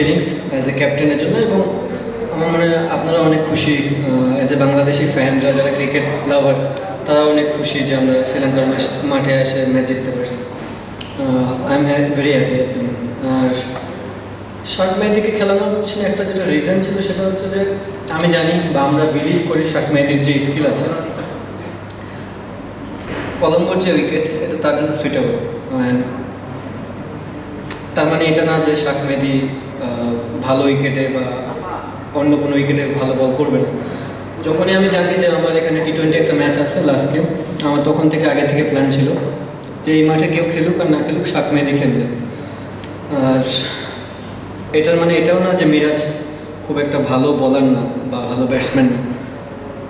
Feelings as a ক্যাপ্টেনের জন্য এবং আমার মনে হয় আপনারা অনেক খুশি অ্যাজ এ বাংলাদেশি ফ্যানরা যারা ক্রিকেট লাভার তারা অনেক খুশি যে আমরা শ্রীলঙ্কার মাঠে এসে ম্যাচ জিততে পারছি। আই এম ভেরি হ্যাপি আর শাক মেহেদিকে খেলানোর পিছনে একটা যেটা রিজন ছিল সেটা হচ্ছে যে আমি জানি বা আমরা বিলিভ করি শাক মেহেদির যে স্কিল আছে কলম্বোর যে উইকেট এটা তার জন্য সুইটেবল তার মানে এটা না যে শাক মেহেদি ভালো উইকেটে বা অন্য কোনো উইকেটে ভালো বল করবে না। যখনই আমি জানি যে আমার এখানে টি টোয়েন্টি একটা ম্যাচ আছে লাস্ট গেম আমার তখন থেকে আগে থেকে প্ল্যান ছিল যে এই মাঠে কেউ খেলুক আর না খেলুক শাক মেহেদি খেলবে। আর এটার মানে এটাও না যে মিরাজ খুব একটা ভালো বলার না বা ভালো ব্যাটসম্যান না।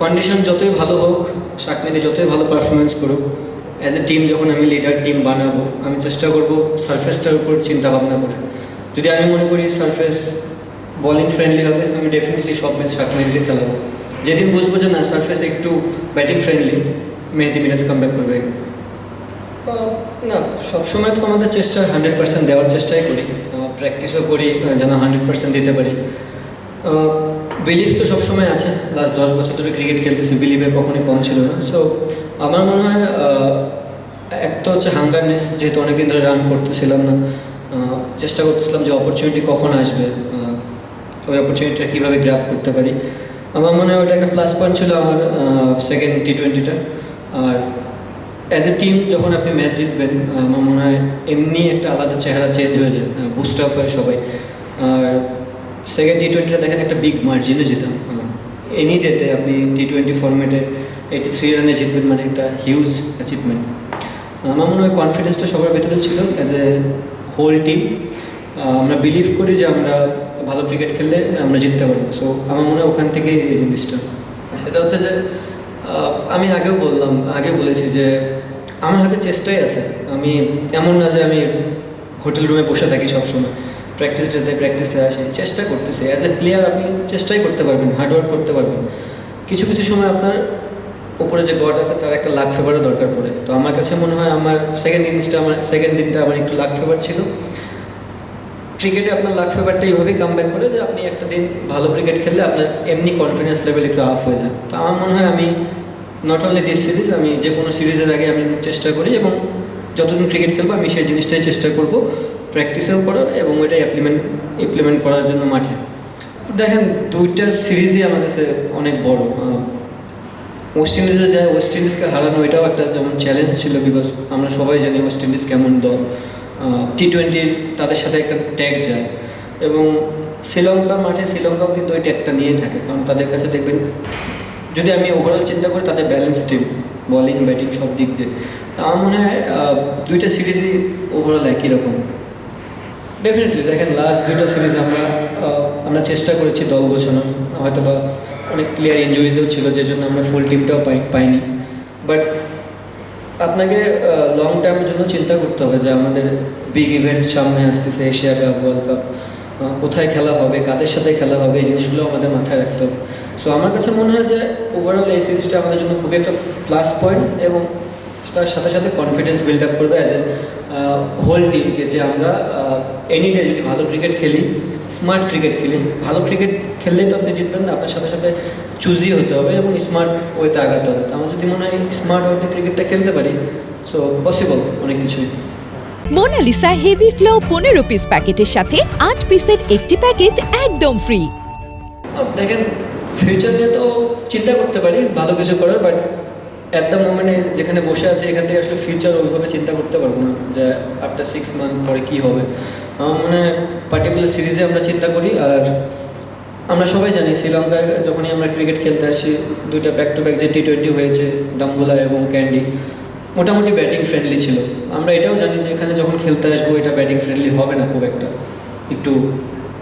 কন্ডিশন যতই ভালো হোক, শাক মেহেদি যতই ভালো পারফরমেন্স করুক অ্যাজ এ টিম যখন আমি লিডার টিম বানাবো, আমি চেষ্টা করব সারফেসটার উপর চিন্তা ভাবনা করে। যদি আমি মনে করি সারফেস বলিং ফ্রেন্ডলি হবে, আমি ডেফিনেটলি সব ম্যাচ শাক মেহেদিকে খেলাবো। যেদিন বুঝব যে না সারফেস একটু batting friendly Mehedi Miraz come back করবে না, সবসময় তো আমাদের চেষ্টা হান্ড্রেড পার্সেন্ট দেওয়ার চেষ্টাই করি। প্র্যাকটিসও করি যেন হান্ড্রেড পার্সেন্ট দিতে পারি। বিলিভ তো সবসময় আছে। লাস্ট দশ বছর ধরে ক্রিকেট খেলতেছি বিলিভে কখনোই কম ছিল না। সো আমার মনে হয় এক তো হচ্ছে হাঙ্গারনেস যেহেতু অনেকদিন ধরে রান করতেছিলাম না। চেষ্টা করতেছিলাম যে অপরচুনিটি কখন আসবে ওই অপরচুনিটিটা কীভাবে গ্র্যাপ করতে পারি। আমার মনে হয় ওটা একটা প্লাস পয়েন্ট ছিল আমার সেকেন্ড টি টোয়েন্টিটা আর অ্যাজ এ টিম যখন আপনি ম্যাচ জিতবেন আমার মনে হয় এমনি একটা আলাদা চেহারা চেঞ্জ হয়ে যায় বুস্ট আপ হয় সবাই। আর সেকেন্ড টি টোয়েন্টিটা দেখেন একটা বিগ মার্জিনে জিতাম। এনি ডেতে আপনি টি টোয়েন্টি ফর্মেটে এইটি থ্রি রানে জিতবেন মানে একটা হিউজ অ্যাচিভমেন্ট আমার মনে হয় কনফিডেন্সটা সবার ভেতরে ছিল অ্যাজ এ হোল টিম আমরা বিলিভ করি যে আমরা ভালো ক্রিকেট খেললে আমরা জিততে পারব। সো আমার মনে হয় ওখান থেকেই এই জিনিসটা। সেটা হচ্ছে যে আমি আগেও বললাম আগে বলেছি যে, আমার হাতে চেষ্টাই আছে। আমি এমন না যে আমি হোটেল রুমে বসে থাকি সবসময়। প্র্যাকটিস ডেতে প্র্যাকটিসে আসি, চেষ্টা করতেছি। অ্যাজ এ প্লেয়ার আপনি চেষ্টাই করতে পারবেন হার্ডওয়ার্ক করতে পারবেন। কিছু কিছু সময় আপনার উপরে যে গড আছে, তার একটা লাখ ফেভারও দরকার পড়ে। তো আমার কাছে মনে হয় আমার সেকেন্ড ইনিংসটা আমার সেকেন্ড দিনটা আমার একটু লাখ ফেভার ছিল। ক্রিকেটে আপনার লাখ ফেভারটা এইভাবেই কাম ব্যাক করে যে আপনি একটা দিন ভালো ক্রিকেট খেললে আপনার এমনি কনফিডেন্স লেভেল একটু আপ হয়ে যায়। তো আমার মনে হয় আমি নট অনলি দিস সিরিজ আমি যে কোনো সিরিজের আগে আমি চেষ্টা করি এবং যতদিন ক্রিকেট খেলব, আমি সেই জিনিসটাই চেষ্টা করব প্র্যাকটিসেও করার এবং ওইটাই ইমপ্লিমেন্ট ইমপ্লিমেন্ট করার জন্য মাঠে। দেখেন, দুইটা সিরিজই আমার কাছে অনেক বড়। ওয়েস্ট ইন্ডিজে যায় ওয়েস্ট ইন্ডিজকে হারানো, এটাও একটা যেমন চ্যালেঞ্জ ছিল বিকজ আমরা সবাই জানি ওয়েস্ট ইন্ডিজ কেমন দল। টি টোয়েন্টি তাদের সাথে একটা ট্যাগ যায়। এবং শ্রীলঙ্কার মাঠে শ্রীলঙ্কাও কিন্তু ওই ট্যাগটা নিয়ে থাকে, কারণ তাদের কাছে দেখবেন, যদি আমি ওভারঅল চিন্তা করি তাদের ব্যালেন্স টিম বলিং ব্যাটিং সব দিক দিয়ে। তা আমার মনে হয় দুইটা সিরিজই ওভারঅল একই রকম। ডেফিনেটলি দেখেন লাস্ট দুটো সিরিজ আমরা আমরা চেষ্টা করেছি দল গোছানোর। হয়তো বা অনেক প্লেয়ার ইঞ্জুরিতেও ছিল যে জন্য আমরা ফুল টিমটাও পাই পাইনি। বাট আপনাকে লং টার্মের জন্য চিন্তা করতে হবে যে আমাদের বিগ ইভেন্ট সামনে আসতেছে এশিয়া কাপ ওয়ার্ল্ড কাপ কোথায় খেলা হবে, কাদের সাথে খেলা হবে, এই জিনিসগুলো আমাদের মাথায় রাখতে হবে। সো আমার কাছে মনে হয় যে ওভারঅল এই সিরিজটা আমাদের জন্য খুবই একটা প্লাস পয়েন্ট এবং তার সাথে সাথে কনফিডেন্স বিল্ড আপ করবে অ্যাজ এ হোল টিমকে যে আমরা এনি ডে যদি ভালো ক্রিকেট খেলি স্মার্ট ক্রিকেট খেলি ভালো ক্রিকেট খেললেই তো আপনি জিতবেন না আপনার সাথে সাথে চুজি হতে হবে এবং স্মার্ট ওয়েতে আগাতে হবে। তো আমার যদি মনে হয় স্মার্ট ওয়েতে ক্রিকেটটা খেলতে পারি সো পসিবল অনেক কিছুই। মোনালিসা হেভি ফ্লো পনেরো পিস প্যাকেটের সাথে আট পিসের একটি প্যাকেট একদম ফ্রি দেখেন ফিউচার নিয়ে তো চিন্তা করতে পারি ভালো কিছু করার বাট অ্যাট দ্য মোমেন্টে যেখানে বসে আছে, এখান থেকে আসলে ফিউচার ওইভাবে চিন্তা করতে পারব না যে আফটার সিক্স মান্থ পরে কী হবে। আমার মনে হয় পার্টিকুলার সিরিজে আমরা চিন্তা করি আর আমরা সবাই জানি শ্রীলঙ্কায় যখনই আমরা ক্রিকেট খেলতে আসি, দুইটা ব্যাক টু ব্যাক যে টি টোয়েন্টি হয়েছে দাম্বুলা এবং ক্যান্ডি, মোটামুটি ব্যাটিং ফ্রেন্ডলি ছিল। আমরা এটাও জানি যে এখানে যখন খেলতে আসব এটা ব্যাটিং ফ্রেন্ডলি হবে না খুব একটা। একটু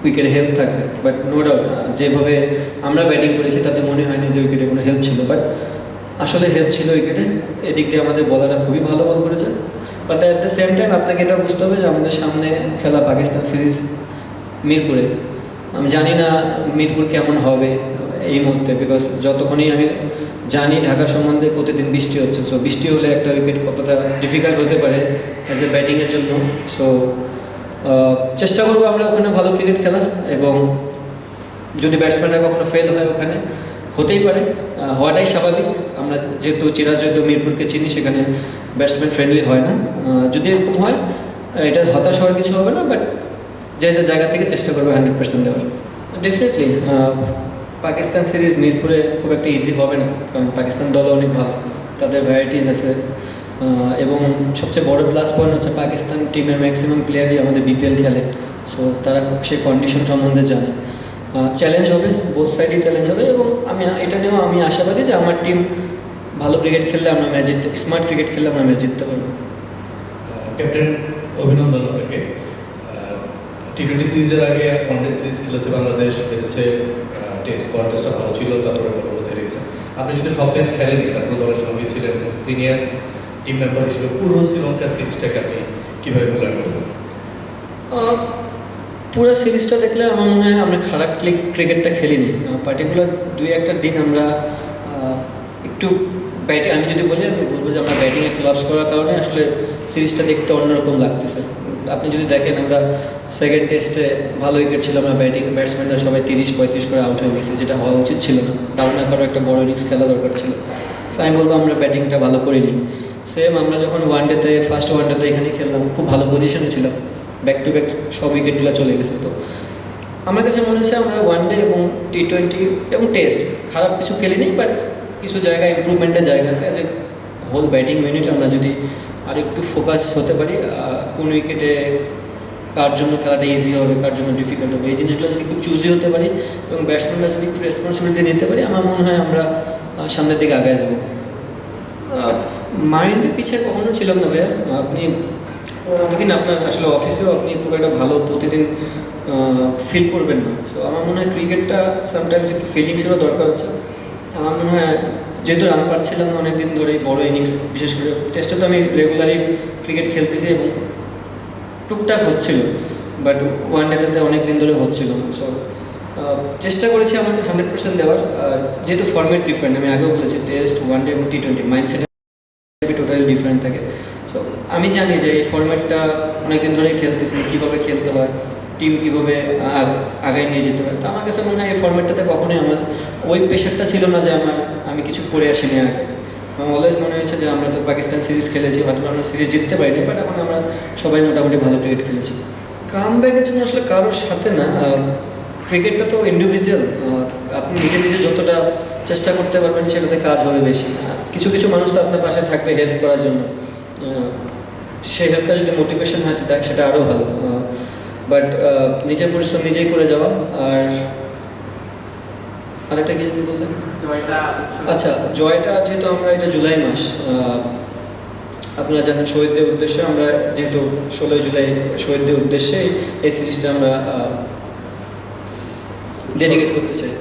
উইকেটে হেল্প থাকবে। বাট নো ডাউট যেভাবে আমরা ব্যাটিং করেছি তাতে মনে হয়নি যে উইকেটে কোনো হেল্প ছিল। বাট আসলে হেল্প ছিল উইকেটে এদিক দিয়ে আমাদের বলাররা খুবই ভালো বল করেছে। But at the same time আপনাকে এটাও বুঝতে হবে যে আমাদের সামনে খেলা পাকিস্তান সিরিজ মিরপুরে। আমি জানি না মিরপুর কেমন হবে এই মুহূর্তে বিকজ যতক্ষণই আমি জানি ঢাকা সম্বন্ধে প্রতিদিন বৃষ্টি হচ্ছে। সো বৃষ্টি হলে একটা উইকেট কতটা ডিফিকাল্ট হতে পারে অ্যাজ এ ব্যাটিংয়ের জন্য। সো চেষ্টা করব আমরা ওখানে ভালো ক্রিকেট খেলার এবং যদি ব্যাটসম্যানরা কখনো ফেল হয় ওখানে হতেই পারে হওয়াটাই স্বাভাবিক। আমরা যেহেতু চিরাজয়িত মিরপুরকে চিনি, সেখানে ব্যাটসম্যান ফ্রেন্ডলি হয় না। যদি এরকম হয় এটা হতাশ হওয়ার কিছু হবে না বাট যে যে জায়গা থেকে চেষ্টা করবে হান্ড্রেড পার্সেন্ট দেওয়ার। ডেফিনেটলি পাকিস্তান সিরিজ মিরপুরে খুব একটা ইজি হবে না, কারণ পাকিস্তান দল অনেক ভালো। তাদের ভ্যারাইটিস আছে এবং সবচেয়ে বড় প্লাস পয়েন্ট হচ্ছে পাকিস্তান টিমের ম্যাক্সিমাম প্লেয়ারই আমাদের বিপিএল খেলে। সো তারা খুব সেই কন্ডিশন সম্বন্ধে জানে। চ্যালেঞ্জ হবে বোথ সাইডই চ্যালেঞ্জ হবে এবং আমি এটা নিয়েও আমি আশাবাদী যে আমার টিম ভালো ক্রিকেট খেললে আমরা ম্যাচ জিততে স্মার্ট ক্রিকেট খেললে আমরা ম্যাচ জিততে পারব। ক্যাপ্টেন অভিনন্দন আপনাকে। টি টোয়েন্টি সিরিজের আগে ওয়ানডে সিরিজ খেলেছে বাংলাদেশ হেরেছে টেস্ট কন্টেস্টটা ভালো ছিল তারপরে হেরে গেছে আপনি যদি সব ম্যাচ খেলেনি তারপরে দলের সঙ্গে ছিলেন সিনিয়র টিম মেম্বার হিসেবে পুরো শ্রীলঙ্কা সিরিজটাকে আপনি কীভাবে মূল্যায়ন করবেন? পুরো সিরিজটা দেখলে আমার মনে হয় আমরা খারাপ ক্রিকেটটা খেলিনি। পার্টিকুলার দুই একটা দিন আমরা একটু ব্যাটিং আমি যদি বলি, আমি বলব যে আমরা ব্যাটিংয়ে ক্লাবস করার কারণে আসলে সিরিজটা দেখতে অন্যরকম লাগতেছে। আপনি যদি দেখেন আমরা সেকেন্ড টেস্টে ভালো উইকেট ছিল, আমরা ব্যাটিং ব্যাটসম্যানরা সবাই তিরিশ, পঁয়ত্রিশ করে আউট হয়ে গেছে, যেটা হওয়া উচিত ছিল না। কারও না কারও একটা বড় ইনিংস খেলা দরকার ছিল। সো আমি বলব আমরা ব্যাটিংটা ভালো করিনি। সেম আমরা যখন ওয়ান ডেতে ফার্স্ট ওয়ান ডেতে এখানে খেললাম, খুব ভালো পজিশনে ছিলাম। ব্যাক টু ব্যাক সব উইকেটগুলো চলে গেছে তো। আমার কাছে মনে হচ্ছে আমরা ওয়ান ডে এবং টি টোয়েন্টি এবং টেস্ট খারাপ কিছু খেলিনি বাট কিছু জায়গায় ইমপ্রুভমেন্টের জায়গা আছে। As a whole batting unit আমরা যদি আর একটু ফোকাস হতে পারি কোন উইকেটে কার জন্য খেলাটা ইজি হবে, কার জন্য ডিফিকাল্ট হবে, এই জিনিসগুলো যদি একটু চুজি হতে পারি এবং ব্যাটসম্যানরা যদি একটু রেসপন্সিবিলিটি নিতে পারি, আমার মনে হয় আমরা সামনের দিকে আগে যাব। মাইন্ডে পিছিয়ে কখনো ছিলাম না ভাইয়া। আপনি প্রতিদিন আপনার আসলে অফিসেও আপনি খুব একটা ভালো প্রতিদিন ফিল করবেন না। সো আমার মনে হয় ক্রিকেটটা সামটাইমস একটু ফিলিংসেরও দরকার আছে আমার মনে হয় যেহেতু রান পাচ্ছিলাম না অনেক দিন ধরে বড় ইনিংস বিশেষ করে টেস্টে তো আমি রেগুলারই ক্রিকেট খেলতেছি এবং টুকটাক হচ্ছিল বাট ওয়ান ডেটাতে অনেক দিন ধরে হচ্ছিল সো চেষ্টা করেছি আমার হান্ড্রেড পার্সেন্ট দেওয়ার। যেহেতু ফর্মেট ডিফারেন্ট আমি আগেও বলেছি টেস্ট ওয়ান ডে এবং T twenty mindset totally different থাকে। আমি জানি যে এই ফর্ম্যাটটা অনেকদিন ধরেই খেলতেছি, কীভাবে খেলতে হয় টিম কীভাবে আগ- আগায় নিয়ে যেতে হয়। তো আমার কাছে মনে হয় এই ফর্ম্যাটটাতে কখনোই আমার ওই প্রেশারটা ছিল না যে আমার, আমি কিছু করে আসিনি আগে আমার অলওয়েজ মনে হয়েছে যে আমরা তো পাকিস্তান সিরিজ খেলেছি, হয়তো আমরা সিরিজ জিততে পারিনি বাট এখন আমরা সবাই মোটামুটি ভালো ক্রিকেট খেলেছি। কাম ব্যাকের জন্য আসলে কারোর সাথে না ক্রিকেটটা তো ইন্ডিভিজুয়াল আপনি নিজে নিজে যতটা চেষ্টা করতে পারবেন সেটাতে কাজ হবে বেশি। কিছু কিছু মানুষ তো আপনার পাশে থাকবে হেল্প করার জন্য। হেল্পটা যদি মোটিভেশন হয় তাহলে সেটা আরও ভালো। বাট নিজের পরিশ্রম নিজেই করে যাওয়া আর আরেকটা কি জানি বললেন? আচ্ছা জয়টা যেহেতু আমরা এটা জুলাই মাস আপনারা জানেন শহীদদের উদ্দেশ্যে আমরা যেহেতু ষোলোই জুলাই শহীদদের উদ্দেশ্যে এই সিরিজটা আমরা ডেডিকেট করতে চাই।